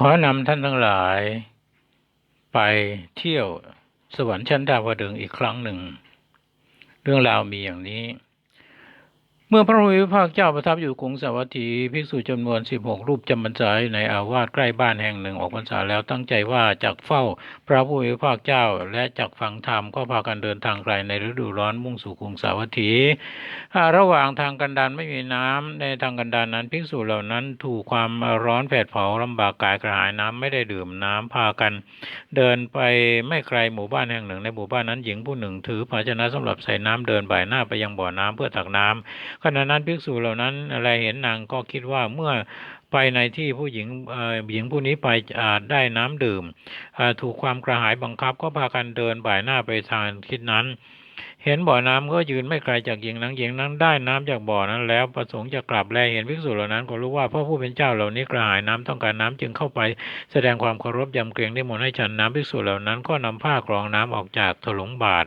ขอนำท่านทั้งหลาย ไปเที่ยวสวรรค์ชั้นดาวดึงส์อีกครั้งหนึ่ง เรื่องราวมีอย่างนี้ เมื่อพระมีพระภาคเจ้าประทับอยู่กรุงสาวัตถีภิกษุจำนวน 16 รูปจำพรรษายในอาวาสใกล้บ้านแห่งหนึ่งออกพรรษาแล้วตั้งใจว่าจากเฝ้าพระผู้มีพระภาคเจ้าและจากฟังธรรมก็พากันเดินทางไกลในฤดูร้อนมุ่งสู่กรุงสาวัตถี ระหว่างทางกันดารไม่มีน้ำในทางกันดารนั้นภิกษุเหล่านั้นถูกความร้อนแผดเผาลำบากกายกระหายน้ำไม่ได้ดื่มน้ำพากัน เดินไปไม่ไกลหมู่บ้านแห่งหนึ่ง ในหมู่บ้านนั้นหญิงผู้หนึ่งถือภาชนะสำหรับใส่น้ำเดินบ่ายหน้าไปยังบ่อน้ำเพื่อตักน้ำขณะนั้นภิกษุเหล่านั้นอะไรเห็นนางก็คิดว่าเมื่อไปในที่ผู้หญิงหญิงผู้นี้ไปอาจได้น้ำดื่ม ถูกความกระหายบังคับก็พากันเดินบ่ายหน้าไปทางทิศนั้น เห็นบ่อน้ำก็ยืนไม่ไกลจากหญิงนั้นหญิงนั้นได้น้ำจากบ่อนั้น แล้วประสงค์จะกลับแลเห็นภิกษุเหล่านั้นก็รู้ว่าพระผู้เป็นเจ้าเหล่านี้กระหายน้ำต้องการน้ำจึงเข้าไป แสดงความเคารพยำเกรงได้มนให้ฉันน้ำภิกษุเหล่านั้นก็นำผ้ากรองน้ำออกจากถลุงบาท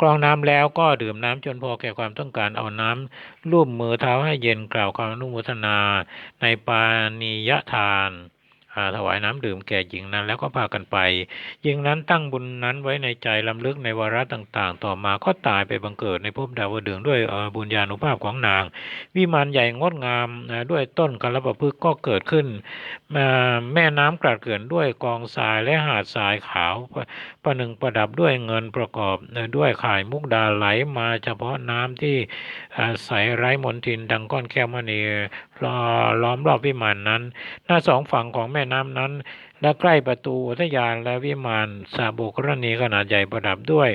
กรองน้ำแล้วก็ดื่มน้ำจนพอแก่ความต้องการเอาน้ำลูบมือเท้าให้เย็นกล่าวคำอนุโมทนาในปานิยทาน ถวายน้ำดื่มแก่หญิงนั้น แล้วก็พากันไป หญิงนั้นตั้งบุญนั้นไว้ในใจลำลึกในวาระต่างๆ ต่อมาก็ตายไปบังเกิดในภพดาวดึงด้วยบุญญาณุภาพของนาง วิมานใหญ่งดงามด้วยต้นกระปะพฤกษ์ก็เกิดขึ้น แม่น้ำกระเกินด้วยกองทรายและหาดทรายขาวประหนึ่งประดับด้วยเงินประกอบด้วยข่ายมุกดาไหลมาเฉพาะน้ำที่ใสไร้มนทินดังก้อนแก้วมณี ล้อล้อมรอบวิมานนั้น หน้าสองฝั่งของแม่น้ำนั้น และใกล้ประตูอุทยานและวิมานสาบุกรณีขนาดใหญ่ประดับด้วย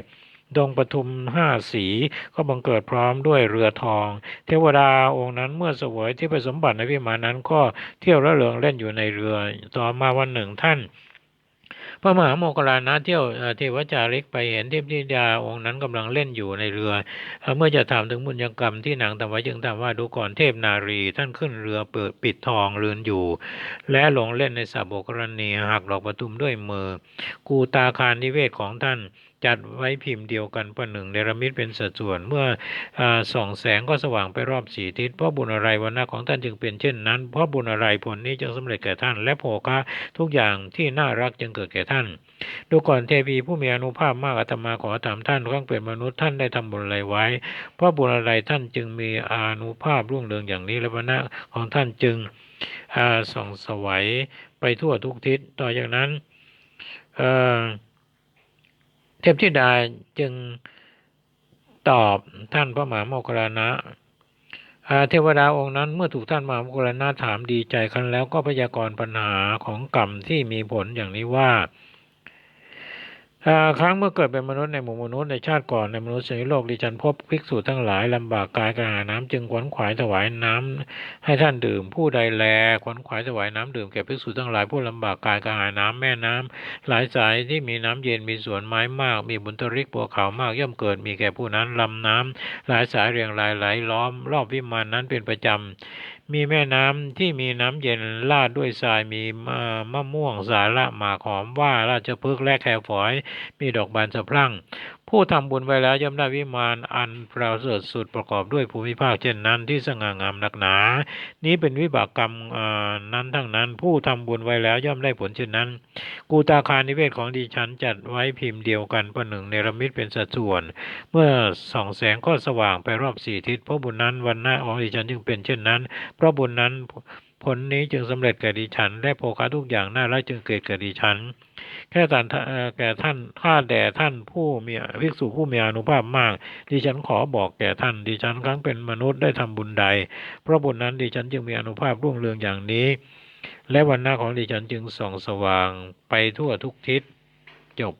ดงปทุมห้าสีก็บังเกิดพร้อมด้วยเรือทอง เทวดาองค์นั้นเมื่อเสวยที่ผสมบัติในวิมานนั้นก็เที่ยวระเริงเล่นอยู่ในเรือ ต่อมาวันหนึ่งท่าน พระมหาโมกขลานะเที่ยวเทวจาริกไปเห็นเทพธิดาองค์นั้นกำลังเล่นอยู่ในเรือ เมื่อจะถามถึงบุญยกรรมที่นางทำไว้จึงถามว่าดูก่อนเทพนารี ท่านขึ้นเรือเปิดปิดทองเรือนอยู่ และลงเล่นในสระบกรณีหักดอกประทุมด้วยมือกูตาคารนิเวศของท่าน จัดไว้พิมพ์เดียวกันประหนึ่งเนรมิตเป็นสัดส่วนเมื่ออส่องแสงก็สว่างไปรอบสี่ทิศเพราะบุญอะไรวันน้าของท่านจึงเป็นเช่นนั้น เพราะบุญอะไรผลนี้จึงสำเร็จแก่ท่าน และโภคะทุกอย่างที่น่ารักจึงเกิดแก่ท่าน ดูก่อนเทพีผู้มีอนุภาพมากอาตมาขอถามท่านครั้งเป็นมนุษย์ท่านได้ทำบุญอะไรไว้ เพราะบุญอะไรท่านจึงมีอนุภาพรุ่งเรืองอย่างนี้และวันน้าของท่านจึงส่องสวัยไปทั่วทุกทิศต่อจากนั้น เอ่อ เทพธิดาจึงตอบท่านพระมหาโมคคลานะเทวดาองค์นั้นเมื่อถูกท่านมหาโมคคลานะถามดีใจครั้นแล้วก็พยากรณ์ปัญหาของกรรมที่มีผลอย่างนี้ว่า ครั้งเมื่อเกิดเป็นมนุษย์ในหมู่มนุษย์ในชาติก่อนในมนุษย์ในโลกดิฉันพบภิกษุทั้งหลายลำบากกายกระหายน้ำจึงขวนขวายถวายน้ำให้ท่านดื่ม ผู้ใดแลขวนขวายถวายน้ำดื่มแก่ภิกษุทั้งหลายผู้ลำบากกายกระหายน้ำแม่น้ำหลายสายที่มีน้ำเย็นมีสวนไม้มาก มีบุญทริกบัวขาวมากย่อมเกิดมีแก่ผู้นั้นลำน้ำหลายสายเรียงรายไหลล้อม รอบวิมานนั้นเป็นประจำ มีแม่น้ำที่มีน้ำเย็นลาดด้วยทรายมีมะมะม่วงสาระหมากหอมว่าราชพฤกษ์และแครฝอย มีดอกบานสะพรั่ง ผู้ทำบุญไว้แล้วย่อมได้วิมานอันประเสริฐสุดประกอบด้วยภูมิภาคเช่นนั้นที่สง่างามนักหนา นี้เป็นวิบากกรรมอ่อนั้นทั้งนั้น ผู้ทำบุญไว้แล้วย่อมได้ผลเช่นนั้น กูตาคารนิเวศของดิฉันจัดไว้พิมพ์เดียวกันประหนึ่งเนรมิตเป็นสัดส่วน เมื่อส่องแสงก็สว่างไปรอบสี่ทิศเพราะบุญนั้นวันหน้าของดิฉันจึงเป็นเช่นนั้น เพราะบุญนั้นผลนี้จึงสำเร็จแก่ดิฉัน และโภคะทุกอย่างน่ารักจึงเกิดแก่ดิฉัน แค่ท่านแก่ท่านข้าแด่ท่านผู้มีภิกษุผู้มีอนุภาพมาก ดิฉันขอบอกแก่ท่าน ดิฉันครั้งเป็นมนุษย์ได้ทำบุญใด เพราะบุญนั้นดิฉันจึงมีอนุภาพรุ่งเรืองอย่างนี้ และวันหน้าของดิฉันจึงส่องสว่างไปทั่วทุกทิศจบ